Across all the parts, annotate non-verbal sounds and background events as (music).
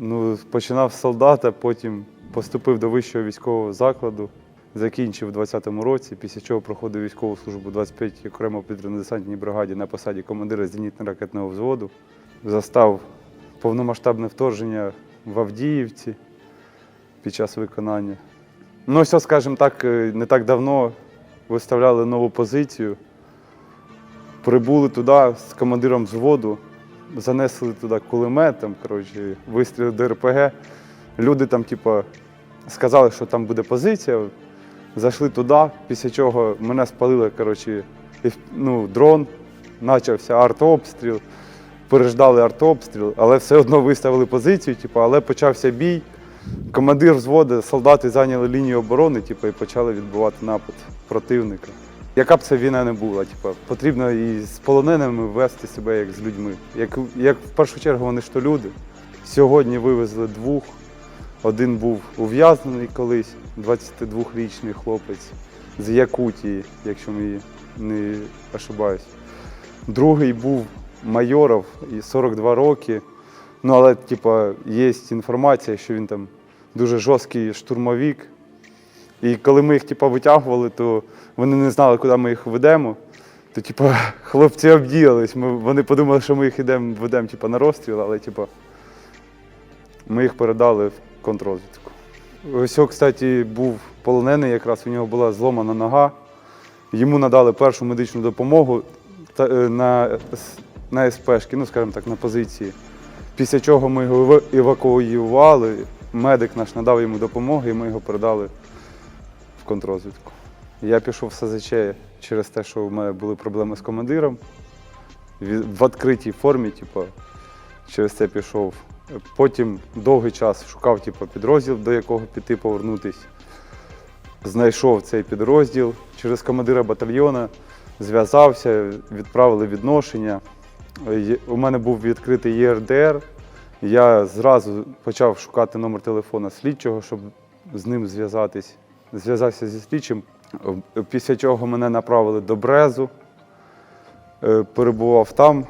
Ну, починав з солдата, потім поступив до вищого військового закладу, закінчив у 20-му році, після чого проходив військову службу 25 окремо підривно-десантній бригаді на посаді командира зенітно-ракетного взводу. Застав повномасштабне вторгнення в Авдіївці під час виконання. Ну, ось, скажімо так, е, не так давно виставляли нову позицію. Прибули туди з командиром взводу, занесли туди кулемет, там, коротше, вистріли до РПГ. Люди там, типу, сказали, що там буде позиція. Зайшли туди, після чого мене спалили, коротше, ну, дрон, почався артобстріл, переждали артобстріл, але все одно виставили позицію, типу, але почався бій. Командир взводу, солдати зайняли лінію оборони, типу, і почали відбувати напад противника. Яка б це війна не була, типу, потрібно і з полоненими вести себе як з людьми. Як, як в першу чергу вони ж то люди. Сьогодні вивезли двох. Один був ув'язнений колись, 22-річний хлопець з Якутії, якщо ми не ошибаюсь. Другий був майоров і 42 роки. Ну, але, типа, є інформація, що він там дуже жорсткий штурмовик. І коли ми їх типа, витягували, то вони не знали, куди ми їх ведемо. То, типа, (laughs) хлопці обдіялись. Ми, вони подумали, що ми їх ідемо, ведемо типа, на розстріл, але типа, ми їх передали в контррозвідку. Ось, кстати, був полонений, якраз у нього була зломана нога. Йому надали першу медичну допомогу та, е, на, на СПшки, ну, скажімо так, на позиції. Після чого ми його евакуювали, медик наш надав йому допомогу, і ми його передали контррозвідку. Я пішов в СЗЧ через те, що в мене були проблеми з командиром. В відкритій формі, типу, через це пішов. Потім довгий час шукав типу, підрозділ, до якого піти повернутися. Знайшов цей підрозділ через командира батальйона, зв'язався, відправили відношення. У мене був відкритий ЄРДР. Я зразу почав шукати номер телефона слідчого, щоб з ним зв'язатись. Зв'язався зі слідчим, Е, після чого мене направили до Брезу. Е, Перебував там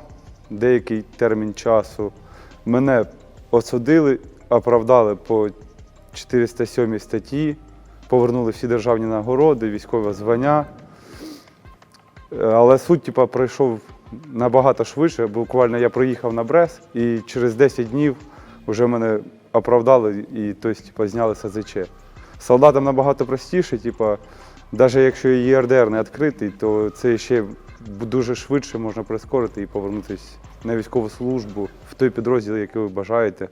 деякий термін часу. Мене осудили, оправдали по 407 статті, повернули всі державні нагороди, військове звання. Але суд типа, пройшов набагато швидше. Буквально я приїхав на Брес і через 10 днів вже мене оправдали і тобто, типа, зняли СЗЧ. Солдатам набагато простіше, типа, навіть якщо ЄРДР не відкритий, то це ще дуже швидше можна прискорити і повернутися на військову службу в той підрозділ, який ви бажаєте.